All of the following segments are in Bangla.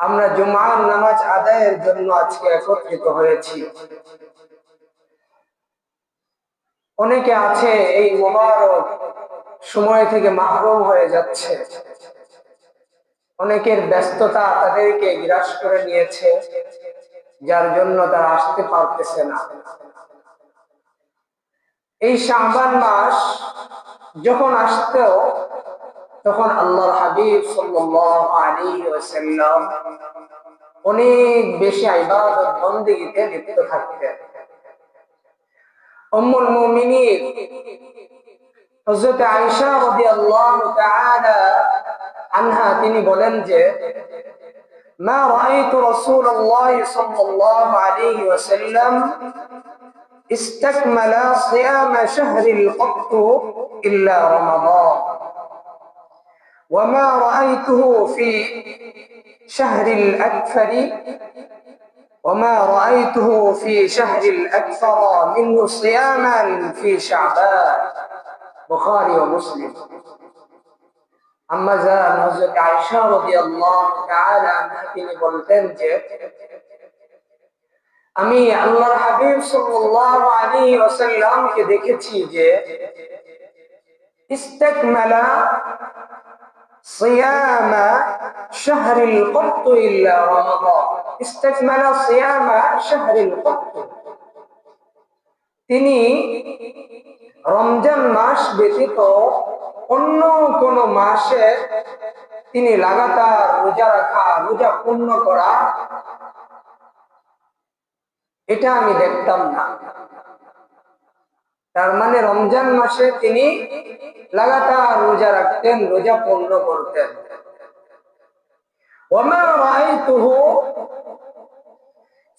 আমরা জুমার নামাজ আদায়ের জন্য আজকে একত্রিত হয়েছি। অনেকে আছে এই মোবারক সময় থেকে মাহরুম হয়ে যাচ্ছে। অনেকের ব্যস্ততা তাদেরকে গ্রাস করে নিয়েছে, যার জন্য তারা আসতে পারতেছে না। এই শাহবান মাস যখন আসতেও তখন আল্লাহর হাবিব সাল্লাল্লাহু অনেক বেশি ইবাদত লিপ্ত থাকতেন আনহা তিনি বলেন যে ما رأيت رسول الله صلى الله عليه وسلم استكمل صيام شهر القط وما رأيته في شهر الأكثر وما رأيته في شهر الأكثر منه صياما في شعبان بخاري ومسلم أما زال حضرت عائشة رضي الله تعالى عنها তিনি বলতেন যে আমি আল্লাহর হাবিব সাল্লাল্লাহু আলাইহি ওয়াসাল্লামকে দেখেছি যে ইস্তাকমালা صيام شهر القبط إلا رمضان استكمل صيام شهر القبط তিনি রমজান মাস ব্যতীত অন্য কোন মাসে তিনি লাগাতার রোজা রাখা রোজা পূর্ণ করা এটা আমি দেখতাম না তার মানে রমজান মাসে তিনি লাগাতার রোজা রাখতেন রোজা পূর্ণ করতেন وما رأيته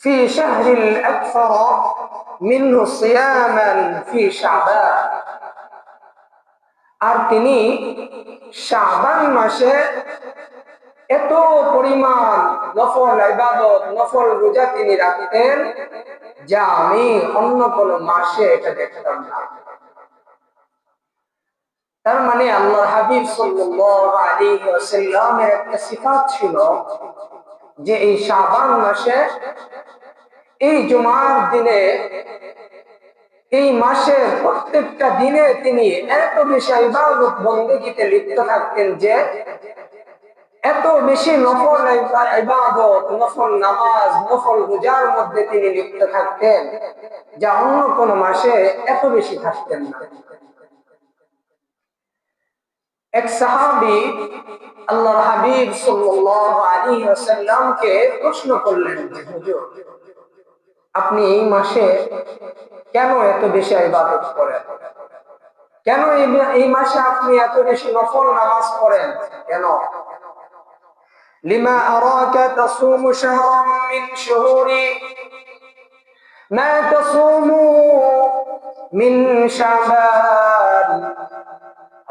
في شهر الأكثر منه صياما في شعبان আর তিনি শাবান মাসে এত পরিমাণ নফল ইবাদত নফল রোজা তিনি রাখতেন যা আমি অন্য কোন মাসে এটা দেখতাম না তার মানে আল্লাহ হাবিব ওয়াসাল্লামের একটা সিফাত ছিল যে এই শাবান মাসে, এই জুমার দিনে, এই মাসের প্রত্যেকটা দিনে তিনি এত বেশি ইবাদত বন্দেগীতে লিপ্ত থাকতেন যে এত বেশি নফল ইবাদত, নফল নামাজ, নফল রোজার মধ্যে তিনি লিপ্ত থাকতেন, যা অন্য কোন মাসে এত বেশি থাকতেন না। এক সাহাবি আল্লাহর হাবিব সাল্লাল্লাহু আলাইহি ওয়াসাল্লামকে প্রশ্ন করলেন যে, হুজুর, আপনি এই মাসে কেন এত বেশি ইবাদত করেন? কেন এই মাসে আপনি এত বেশি নফল নামাজ পড়েন? কেন? লিমা আরাকা তাসুমু শাহরান মিন শুহুরি, মা তাসুমু মিন শাবান।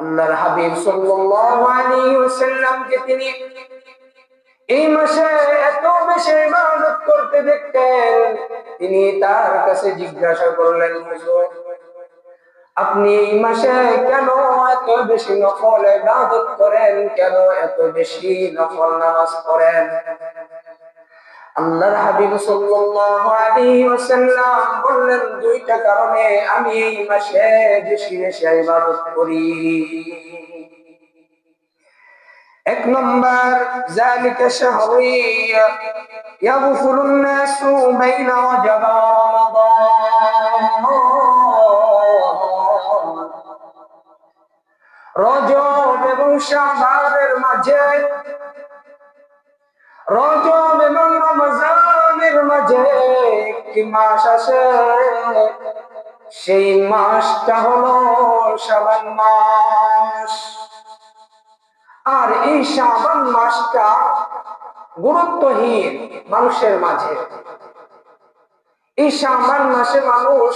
আল্লাহর হাবিব সাল্লাল্লাহু আলাইহি ওয়াসাল্লাম কে তিনি এই মাসে এত বেশি ইবাদত করতে দেখতেন, তিনি তার কাছে জিজ্ঞাসা করলেন, হুজুর, আপনি এই মাসে কেন এত বেশি নফল ইবাদত করেন? কেন এত বেশি নফল নামাজ পড়েন? আল্লাহর হাবিব সাল্লাল্লাহু আলাইহি ওয়াসাল্লাম বললেন, দুইটা কারণে আমি এই মাসে বেশি বেশি ইবাদত করি। এক নম্বর জালিকা শাহরি ইয়াগফুরুন নাসু বাইনা ওয়াজাবা রমাদান। রজব এবং শাবানের মাঝে রজব এবং রমজানের মাঝে একটি মাস আসে। সেই মাসটা হলো শাবান মাস। আর এই শাবান মাসটা গুরুত্বহীন মানুষের মাঝে। এই শাবান মাসে মানুষ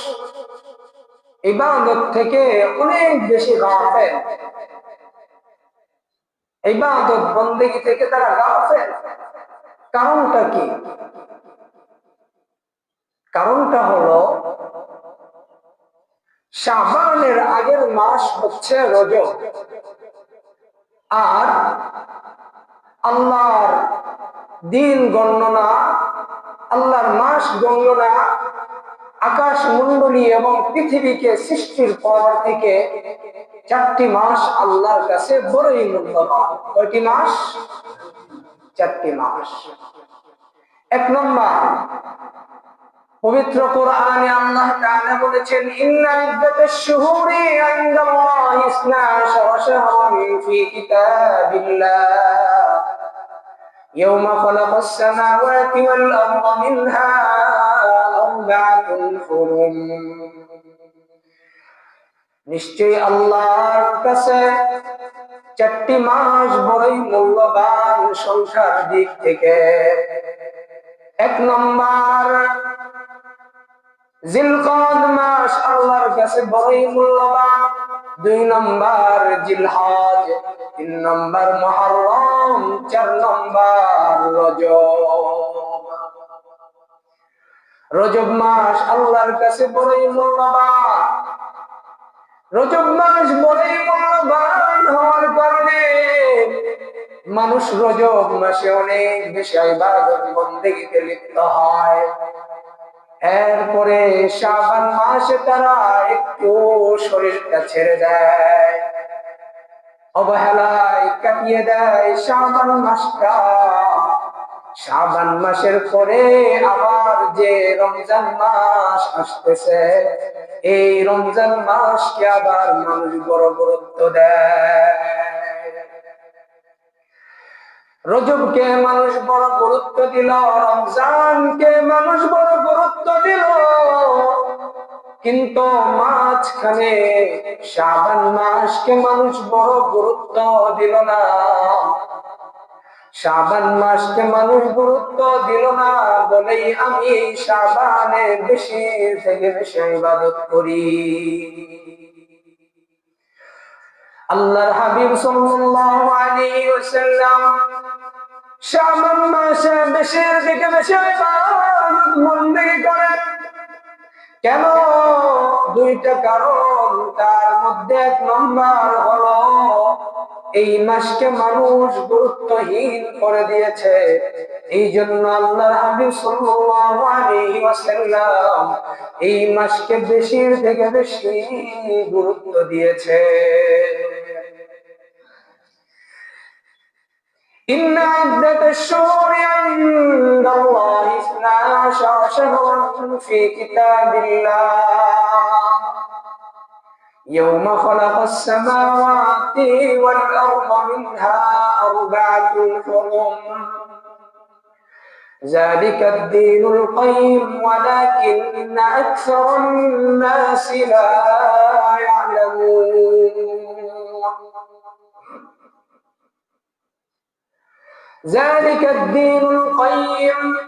ইবাদত থেকে অনেক বেশি গাফেল। ইবাদত বন্দেগী থেকে তারা গাফেল। কারণটা কি? কারণটা হলো, শাবানের আগের মাস হচ্ছে রজব। আর আল্লাহর দিন গণনা, আল্লাহর মাস গণনা আকাশ মন্ডলী এবং পৃথিবীকে সৃষ্টির পর থেকে চারটি মাস আল্লাহর কাছে বড়ই মূল্যবান। কয়টি মাস? চারটি মাস এক নম্বর পবিত্র কোরআনে আল্লাহ তাআলা বলেছেন ইন্না ইদ্দাতাশ শুহুরি ইনদাল্লাহি ইসনা শাহরান ফি কিতাবিল্লাহ يوم خلق السماوات والأرض منها أربعة حرم নিশ্চয়ই আল্লাহর কাছে চারটি মাস বড়ই মূল্যবান সংখ্যার দিক থেকে। এক নম্বর, জিলকদ মাস আল্লাহর কাছে বড়ই মূল্যবান। দুই নম্বর, জিলহজ। তিন নম্বর, মহরম। চার নম্বর, রজব। রজব মাস আল্লাহর কাছে বড়ই মূল্যবান। রজব মাস বড়ই মূল্যবান হওয়ার কারণে মানুষ রজব মাসে অনেক বেশি ইবাদত বন্দেগীতে লিপ্ত হয়। এরপরে শাবান মাসে তারা একটু শরীরটা ছেড়ে দেয়। অবহেলায় কাটিয়ে দেয় শাবান মাসটা। শাবান মাসের পরে আবার যে রমজান মাস আসতেছে, এই রমজান মাসকে আবার মানুষ বড় গুরুত্ব দেয়। রজবকে মানুষ বড় গুরুত্ব দিল, রমজানকে মানুষ বড় গুরুত্ব দিল। কিন্তু মাঝখানে শাবান মাসকে মানুষ বড় গুরুত্ব দিল না। শাবান মাসকে মানুষ গুরুত্ব দিল না, বলেই আমি শাবানে বেশি থেকে বেশি ইবাদত করি। আল্লাহর হাবিব সাল্লাল্লাহু আলাইহি ওয়াসাল্লাম শাবান মাসে বেশি থেকে বেশি ইবাদত কেন? দুইটা কারণ, তার মধ্যে এক নম্বর হলো এই মাসকে মানুষ গুরুত্বহীন করে দিয়েছে এই জন্য আল্লাহর হাবিব সাল্লাল্লাহু আলাইহি ওয়াসাল্লাম এই মাসকে বেশি থেকে বেশি গুরুত্ব দিয়েছে إن عدة الشهور عند الله اثنا عشر شهرا في كتاب الله يوم خلق السماوات والأرض منها أربعة حرم. ذلك الدين القيم ولكن أكثر الناس لا يعلمون. ذلك الدين القيم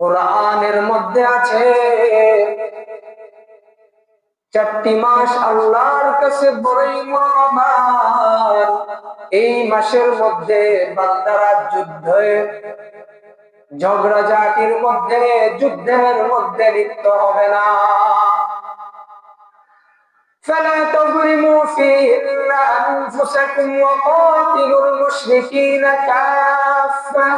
কোরআনের মধ্যে আছে চারটি মাস আল্লাহর কাছে বড়ই মহান এই মাসের মধ্যে বান্দারা যুদ্ধে ঝগড়াঝাটির মধ্যে যুদ্ধের মধ্যে লিপ্ত হবে না فلا تظلموا فيهن أنفسكم وقاتلوا المشركين كافة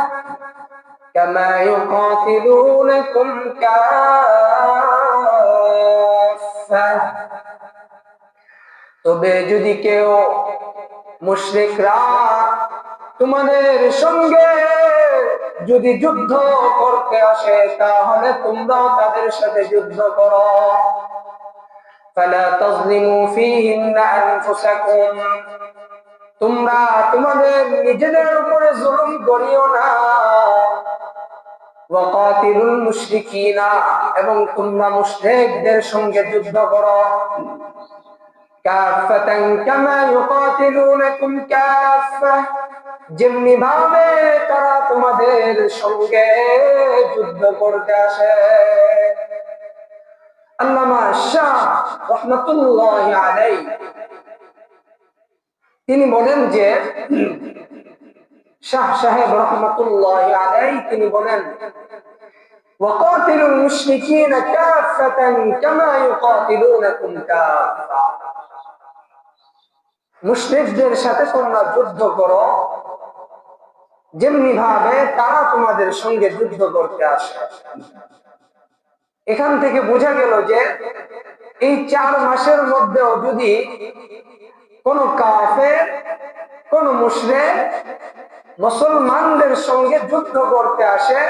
كما يقاتلونكم كافة তবে যদি কেউ মুশরিকরা তোমাদের সঙ্গে যদি যুদ্ধ করতে আসে তাহলে তোমরাও তাদের সাথে যুদ্ধ করো فلا تظلموا فيهن أنفسكم তোমরা তোমাদের নিজেদের উপরে জুলুম করিও না এবং তোমরা মুশরিকদের সঙ্গে যুদ্ধ করো। কাফাতান কামা কাফা যেমনি ভাবে তারা মুসলমানদের সঙ্গে যুদ্ধ করতে আসে। আল্লামা শাহ রহমতুল্লাহ আলাই তিনি বলেন যে, শাহ সাহেব রহমতুল্লাহ আলাই তিনি বলেন وقاتلوا المشركين كافة كما يقاتلونكم كافة মুশরিকদের সাথে তোমরা যুদ্ধ করো যেমনি ভাবে তারা তোমাদের সঙ্গে যুদ্ধ করতে আসে এখান থেকে বোঝা গেল যে এই চার মাসের মধ্যেও যদি কোন কাফের কোন মুশরিক মুসলমানদের সঙ্গে যুদ্ধ করতে আসে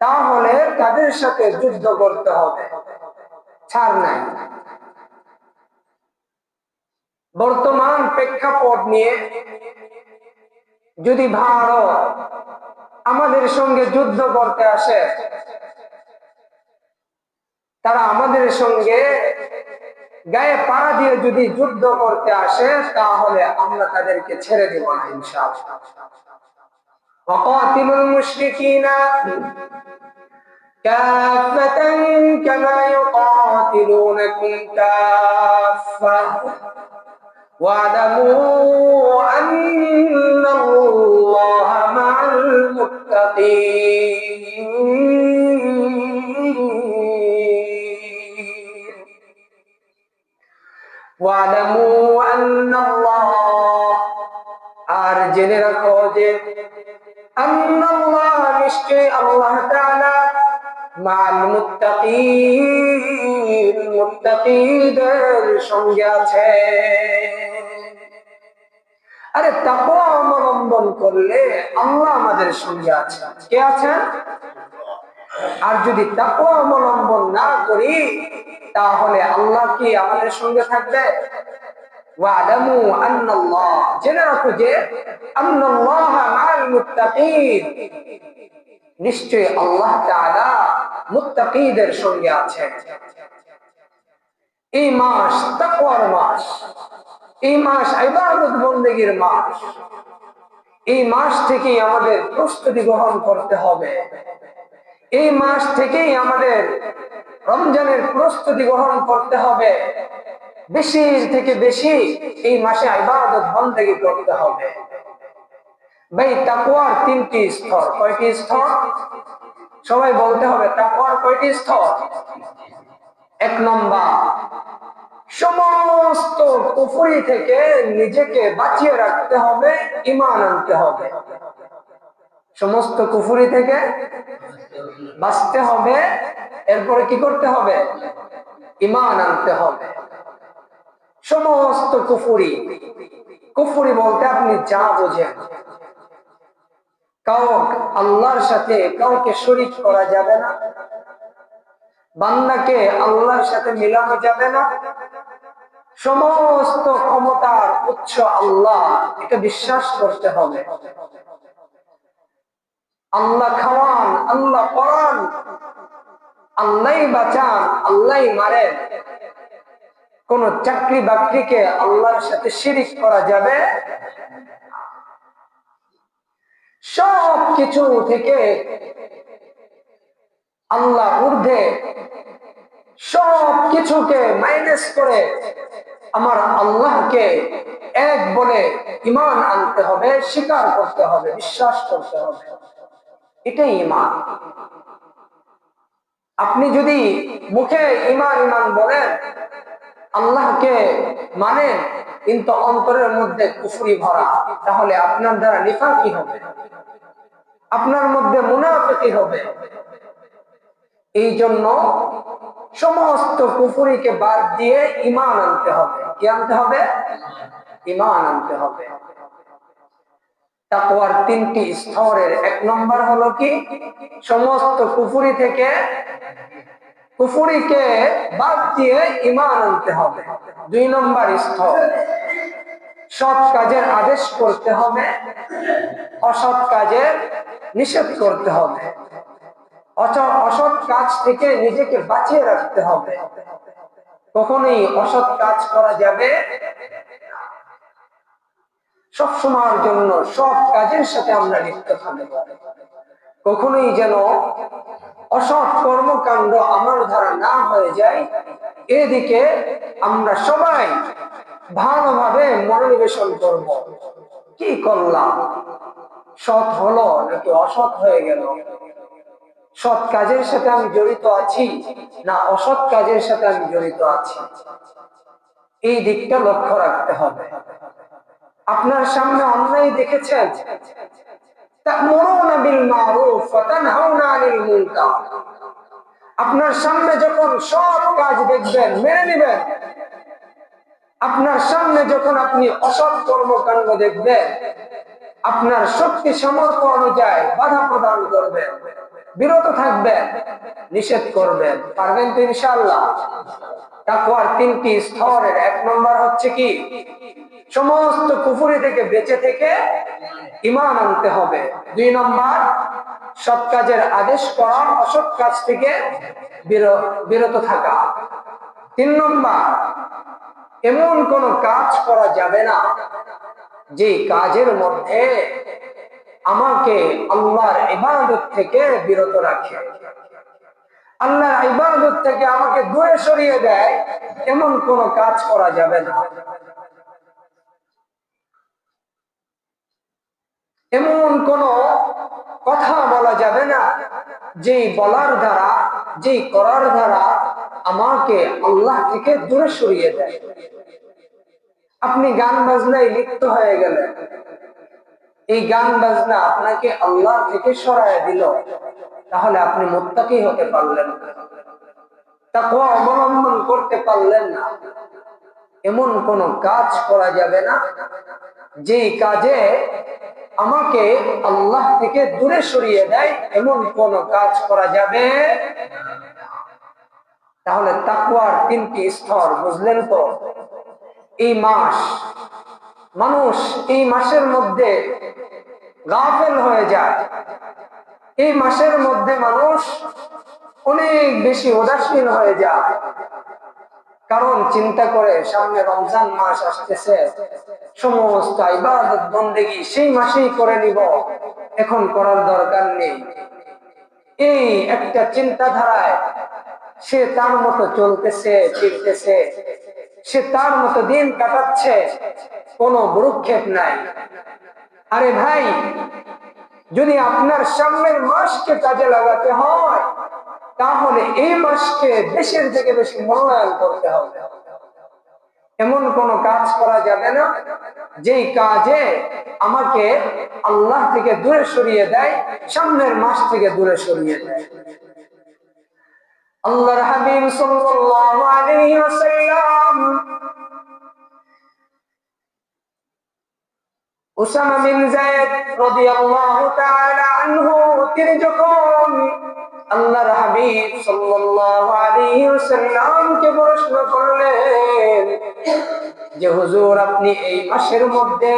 তাহলে তাদের সাথে যুদ্ধ করতে হবে। ছাড় নাই। বর্তমান প্রেক্ষাপট নিয়ে যদি ভারত আমাদের সঙ্গে যুদ্ধ করতে আসে, তারা আমাদের সঙ্গে গায়ে পাড়া দিয়ে যদি যুদ্ধ করতে আসে, তাহলে আমরা তাদেরকে ছেড়ে দেব না, ইনশাআল্লাহ। وقاتلوا المشركين كافة كما يقاتلونكم كافة واعلموا أن الله مع المتقين واعلموا أن الله আর জেনে রাখো যে আল্লাহ নিশ্চয় আল্লাহ আরে তাকওয়া অবলম্বন করলে আল্লাহ আমাদের সঙ্গে আছে কে আছেন? আর যদি তাপ অবলম্বন না করি, তাহলে আল্লাহ কি আমাদের সঙ্গে থাকবে? জেনে রাখো যে নিশ্চয় আল্লাহ সঙ্গে আছেন। এই মাস তাকওয়ার মাস। এই মাস ইবাদত মাস। এই মাস থেকেই আমাদের প্রস্তুতি গ্রহণ করতে হবে। এই মাস থেকেই আমাদের রমজানের প্রস্তুতি গ্রহণ করতে হবে। বেশি থেকে বেশি এই মাসে ইবাদত বন্দেগী করতে হবে। ভাই, তাকওয়ার তিনটি স্তর। কয়টি স্তর? সবাই বলতে হবে, তাকওয়ার কয়টি স্তর? এক নম্বর, সমস্ত কুফরি থেকে নিজেকে বাঁচিয়ে রাখতে হবে ইমান আনতে হবে। সমস্ত কুফুরি থেকে বাঁচতে হবে, এরপরে কি করতে হবে? ইমান আনতে হবে। সমস্ত কুফুরি। কুফুরি বলতে আপনি যা বোঝেন। কাউ আল্লাহর সাথে কাউকে শরিক করা যাবে না। বান্দাকে আল্লাহর সাথে মিলানো যাবে না। সমস্ত ক্ষমতার উৎস আল্লাহ, এটা বিশ্বাস করতে হবে। আল্লাহ খাওয়ান, আল্লাহ পড়ান। আল্লাহ বাঁচান আল্লাহ মারেন। কোন চাকরি বাকরিকে আল্লাহর সাথে শিরিক করা যাবে? সব কিছু থেকে আল্লাহ ঊর্ধ্বে সব কিছুকে মাইনাস করে আমার আল্লাহকে এক বলে ইমান আনতে হবে, স্বীকার করতে হবে, বিশ্বাস করতে হবে। এটাই ইমান আপনি যদি মুখে ইমান ইমান বলেন আল্লাহকে মানেন কিন্তু অন্তরের মধ্যে কুফুরি ভরা, তাহলে আপনার দ্বারা নিফা কি হবে, আপনার মধ্যে মুনাফিকি হবে। এই জন্য সমস্ত কুফুরিকে বাদ দিয়ে ইমান আনতে হবে। কি আনতে হবে? ইমান আনতে হবে। তাকওয়ার তিনটি স্তরের এক নম্বর হলো কি? সমস্ত কুফুরি থেকে কুফুরিকে বাদ দিয়ে ইমান আনতে হবে। দুই নম্বর স্তর, সৎ কাজের আদেশ করতে হবে, অসৎ কাজের নিষেধ করতে হবে। অসৎ কাজ থেকে নিজেকে বাঁচিয়ে রাখতে হবে। কখনোই অসৎ কাজ করা যাবে সব সময়ের জন্য সব কাজের সাথে আমরা লিপ্ত থাকব কখনোই যেন অসৎ কর্মকাণ্ড আমার দ্বারা না হয়ে যায়, এদিকে আমরা সবাই ভালোভাবে মনোনিবেশন করব। কি করলাম? সৎ হলো নাকি অসৎ হয়ে গেল? সৎ কাজের সাথে আমি জড়িত আছি না অসৎ কাজের সাথে আমি জড়িত আছি? এই দিকটা লক্ষ্য রাখতে হবে। আপনার সামনে অন্যায় দেখেছেন? আপনার সামনে যখন সব কাজ দেখবেন, মেনে নেবেন। আপনার সামনে যখন আপনি অসৎ কর্মকাণ্ড দেখবেন, আপনার শক্তি সামর্থ্য অনুযায়ী বাধা প্রদান করবেন, বিরত থাকবেন, নিষেধ করবেন। পারবেন তো ইনশাআল্লাহ? তাকওয়ার তিনটি স্তরের, এক নম্বর হচ্ছে কি? সমস্ত কুফুরি থেকে বেঁচে থেকে ইমান আনতে হবে। দুই নম্বর, সৎ কাজের আদেশ করা, অসৎ কাজ থেকে বিরত থাকা। তিন নম্বর, এমন কোন কাজ করা যাবে না যে কাজের মধ্যে আমাকে আল্লাহর ইবাদত থেকে বিরত রাখে। আল্লাহর ইবাদত থেকে আমাকে দূরে সরিয়ে দেয়, এমন কোন কাজ করা যাবে না। এমন কোন কথা বলা যাবে না, যেই বলার দ্বারা, যেই করার দ্বারা আমাকে আল্লাহ থেকে দূরে সরিয়ে দেয়। আপনি গান বাজনায় লিপ্ত হয়ে গেলেন। এই গান বাজনা আপনাকে আল্লাহ থেকে সরায় দিল। তাহলে আপনি মোত্তাকি হতে পারলেন না। তাকওয়া অবলম্বন করতে পারলেন না। এমন কোন কাজ করা যাবে না, যেই কাজে আমাকে আল্লাহ থেকে দূরে সরিয়ে দেয়, এমন কোন কাজ করা যাবে তাহলে তাকুয়ার তিনটি স্তর, বুঝলেন তো? এই মাস, মানুষ এই মাসের মধ্যে গাফেল হয়ে যায়। এই মাসের মধ্যে মানুষ অনেক বেশি উদাসীন হয়ে যায়। কারণ চিন্তা করে সামনে রমজান মাস আসতেছে, সমস্ত ইবাদত বন্দেগি সেই মাসেই করে নিব, এখন করার দরকার নেই। এই একটা চিন্তাধারায় সে তার মতো চলতেছে, ফিরতেছে, সে তার মতো দিন কাটাচ্ছে, কোনো ভ্রুক্ষেপ নাই। আরে ভাই যদি আপনার সামনের মাসকে কাজে লাগাতে হয়, তাহলে এই মাসকে দেশের থেকে বেশি মূল্যায়ন করতে হবে। এমন কোন কাজ করা যাবে না, যেই কাজে আমাকে আল্লাহ থেকে দূরে সরিয়ে দেয়, সামনের মাস থেকে দূরে সরিয়ে দেয়। আল্লাহর হাবিব সাল্লাল্লাহু আলাইহি ওয়াসাল্লাম উসামা বিন যায়েদ রাদিয়াল্লাহু তাআলা আনহু তিনি যখন আল্লাহর হাবিব সাল্লাল্লাহু আলাইহি ওয়াসাল্লামকে প্রশ্ন করলেন যে, হুজুর, আপনি এই মাসের মধ্যে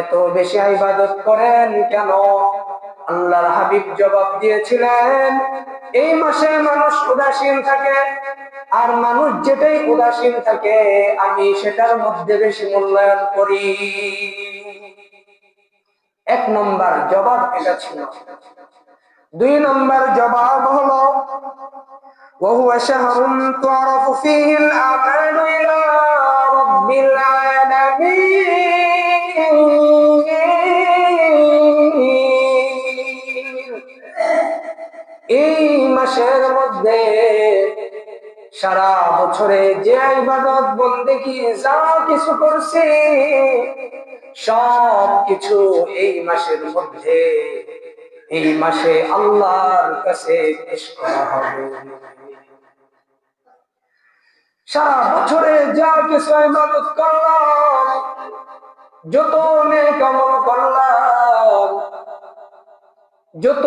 এত বেশি ইবাদত করেন কেন? আল্লাহর হাবিব জবাব দিয়েছিলেন, এই মাসে মানুষ উদাসীন থাকে আর মানুষ যেটাই উদাসীন থাকে আমি সেটার মধ্যে বেশি মূল্যায়ন করি এক নম্বর জবাব এটা ছিল দুই নম্বর জবাব হলো وهو شهر تعرف فيه الأعمال إلى رب العالمين এই মাসের মধ্যে সারা বছরে যে ইবাদত বন্দেগি যা কিছু করছি, সব কিছু এই মাসের মধ্যে, এই মাসে আল্লাহর কাছে পেশ করা হবে। সারা বছরে যা কিছু ইবাদত করলাম, যত নেক আমল করলাম যত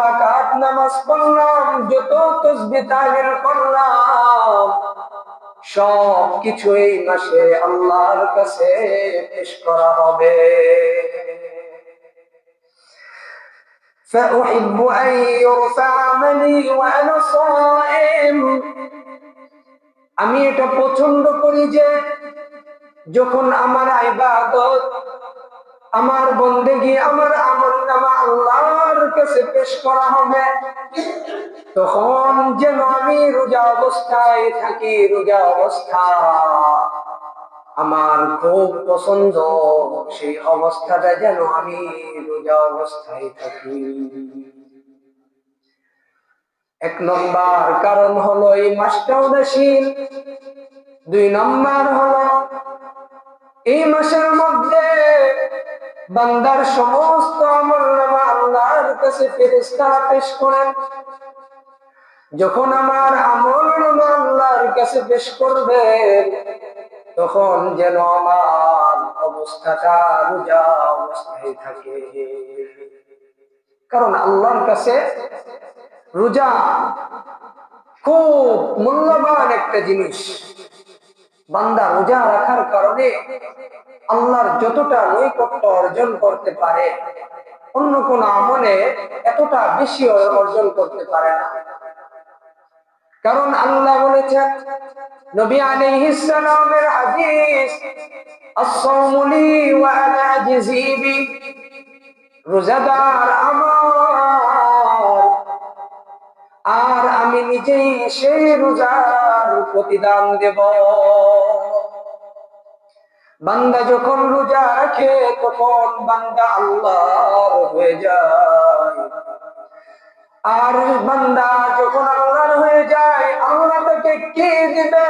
রাকাত নামাজ পড়লাম যত তসবি তাহলিল করলাম সব কিছু এই মাসে আল্লাহর কাছে পেশ করা হবে فأحب أن يرفع عملي وأنا صائم আমি এটা পছন্দ করি যে যখন আমার ইবাদত আমার বন্দেগি আমার আমল আল্লাহর কাছে পেশ করা হবে। তখন যেন আমি রোজা অবস্থায় থাকি, রোজা অবস্থা আমার খুব পছন্দ। সেই অবস্থাটা যেন আমি রোজা অবস্থায় থাকি। এক নম্বর কারণ হলো এই মাসটা উদাসীন দুই নম্বর হলো এই মাসের মধ্যে বান্দার সমস্ত আমল নামা আল্লাহর কাছে ফেরেশতারা পেশ করেন। যখন আমার আমল নামা আল্লাহর কাছে পেশ করবেন তখন যেন আমার অবস্থাটা রোজা অবস্থায় থাকে। কারণ আল্লাহর কাছে রোজা খুব মূল্যবান একটা জিনিস। বান্দা রোজা রাখার কারণে আল্লাহর যতটা নৈকট্য অর্জন করতে পারে, অন্য কোন আমলে এতটা বেশি অর্জন করতে পারে না। কারণ আল্লাহ বলেছেন নবী আলাইহিস সালামের হাদিস, আস-সাওমু ওয়া আনা আজজি বি, রোজাদার আমার। আর আমি নিজেই সেই রোজার প্রতিদান দেব। বান্দা যখন রোজা রাখে, তখন বান্দা আল্লাহর হয়ে যায়। আর বান্দা যখন আল্লাহর হয়ে যায়, আল্লাহ তাকে কে দিবে?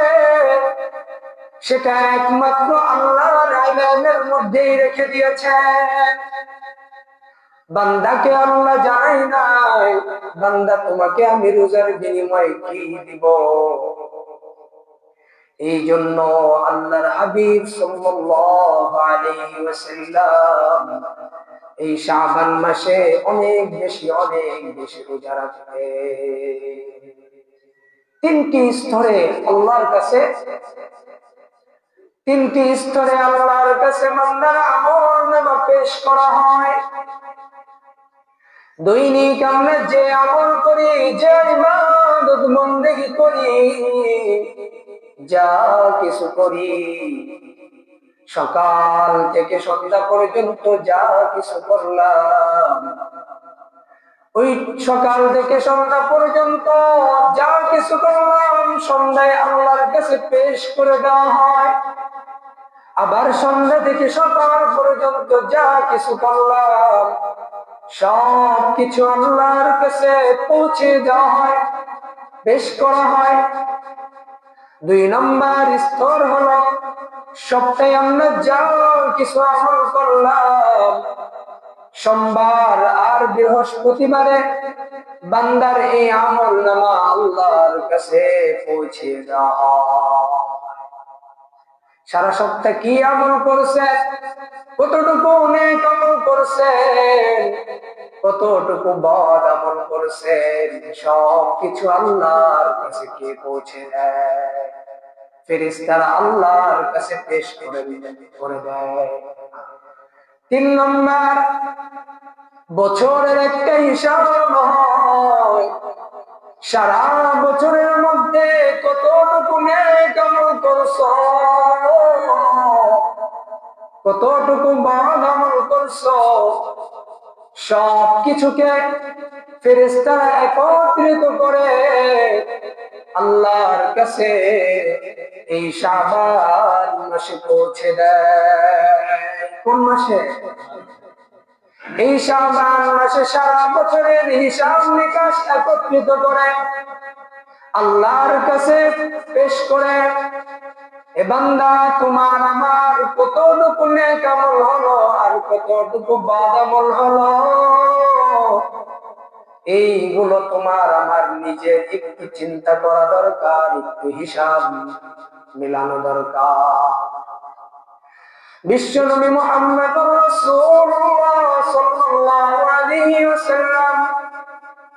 সেটা একমাত্র আল্লাহর আইনের মধ্যেই রেখে দিয়েছেন। বান্দাকে আল্লাহ জানাই নাই, বান্দা তোমাকে আমি রোজার বিনিময়ে কি দিব? এই জন্য আল্লাহর হাবিব সাল্লাল্লাহু এই শাবান মাসে অনেক বেশি অনেক বেশি রোজা রাখে। তিনটি স্তরে আল্লাহর কাছে, তিনটি স্তরে আল্লাহর কাছে বান্দার আমল নামা পেশ করা হয়। দৈনিক আমরা যে আমল করি, যে ইবাদত বন্দেগী করি যা কিছু করি। সকাল থেকে সন্ধ্যা পর্যন্ত যা কিছু করলাম। ওই সকাল থেকে সন্ধ্যা পর্যন্ত যা কিছু করলাম, সন্ধ্যায় আল্লাহর কাছে পেশ করে দেওয়া হয়। আবার সন্ধ্যা থেকে সকাল পর্যন্ত যা কিছু করলাম সব কিছু আল্লাহর কাছে পৌঁছে দেওয়া হয়, পেশ করা হয়। দুই নম্বর স্তর হলো সপ্তাহে আমরা যাও কিছু আমল করলাম সোমবার আর বৃহস্পতিবারে বান্দার এই আমল নামা আল্লাহর কাছে পৌঁছে দেওয়া। সারা সপ্তাহ কি আমল করছে কতটুকু অনেক আমল করছেন? কতটুকু বদ আমল করছেন? সব কিছু আল্লাহর কাছে কে পৌঁছে দেয়। ফেরিস্তারা আল্লাহর কাছে পেশ করে করে দেয়। তিন নম্বর, বছরের একটা হিসাব হয় সারা বছরের মধ্যে কতটুকু আমল করছ? কতটুকু বদ আমল করছ? সব কিছুকে ফেরেস্তারা একত্রিত করে আল্লাহর কাছে এই শাবান মাসে পৌঁছে দেয়। কোন মাসে? মাসে সারা বছরের হিসাব নিকাশ একত্রিত করে আল্লাহর কাছে পেশ করে, এ বান্দা, তোমার আমার কতটুকু নেক আমল হলো আর কতটুকু হলো? এইগুলো তোমার আমার নিজের একটু চিন্তা করা দরকার, একটু হিসাব মিলানো দরকার। বিশ্বনবী মুহাম্মদ রাসূলুল্লাহ সাল্লাল্লাহু আলাইহি ওয়াসাল্লাম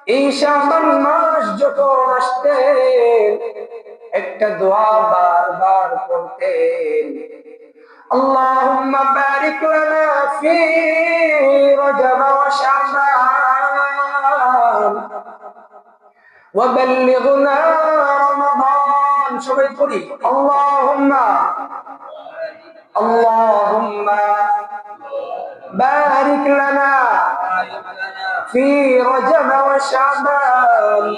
এই শাবান মাস যখন আসতেন একটা দোয়া বারবার করতেন اللهم بارك لنا في رجب وشعبان وبلغنا رمضان সবাই পড়ি اللهم اللهم بارك لنا في رجب وشعبان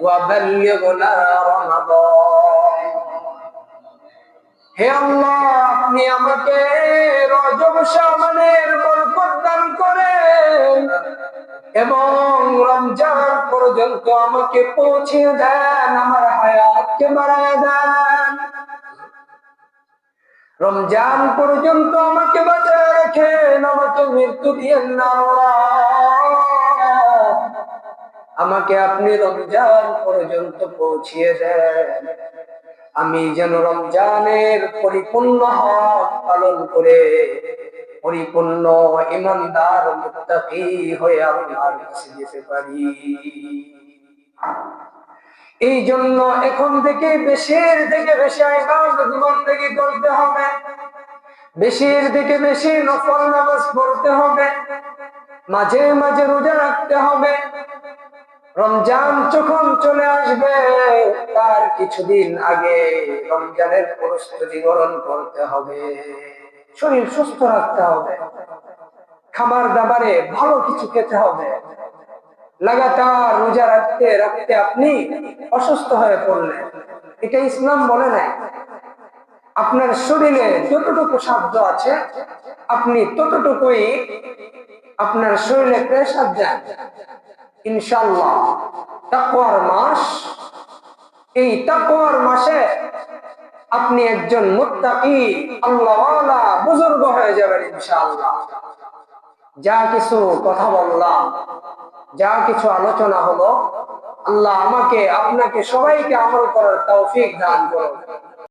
وبلغنا رمضان হে আল্লাহ আপনি আমাকে রজব শাবানের বরকত দান করেন এবং রমজান পর্যন্ত আমাকে পৌঁছে দেন আমার হায়াতকে বাড়ায় দেন রমজান পর্যন্ত আমাকে বাঁচায় রাখেন, আমাকে মৃত্যু দিয়েন না আমাকে আপনি রমজান পর্যন্ত পৌঁছিয়ে দেন। আমি যেন রমজানের পরিপূর্ণ হক পালন করে, পরিপূর্ণ ইমানদার মুত্তাকি হয়ে আল্লাহর কাছে যেতে পারি। এই জন্য এখন থেকে বেশির থেকে বেশি ইবাদত জীবন থেকে করতে হবে। বেশির থেকে বেশি নফল নামাজ পড়তে হবে। মাঝে মাঝে রোজা রাখতে হবে। রমজান যখন চলে আসবে, তার কিছুদিন আগে রমজানের প্রস্তুতি গ্রহণ করতে হবে। শরীর সুস্থ রাখতে হবে। খাবার দাবারে ভালো কিছু খেতে হবে। লাগাতার রোজা রাখতে রাখতে আপনি অসুস্থ হয়ে পড়লেন। এটা ইসলাম বলে নাই। আপনার শরীরে যতটুকু সাধ্য আছে, আপনি ততটুকুই আপনার শরীরে প্রেসার দেন। ইনশাল্লাহ তাকওয়ার মাস, এই তাকওয়ার মাসে আপনি একজন মুত্তাকি আল্লাহওয়ালা বুজুর্গ হয়ে যাবেন ইনশাআল্লাহ। যা কিছু কথা বললাম যা কিছু আলোচনা হলো আল্লাহ আমাকে আপনাকে সবাইকে আমল করার তৌফিক দান করুন।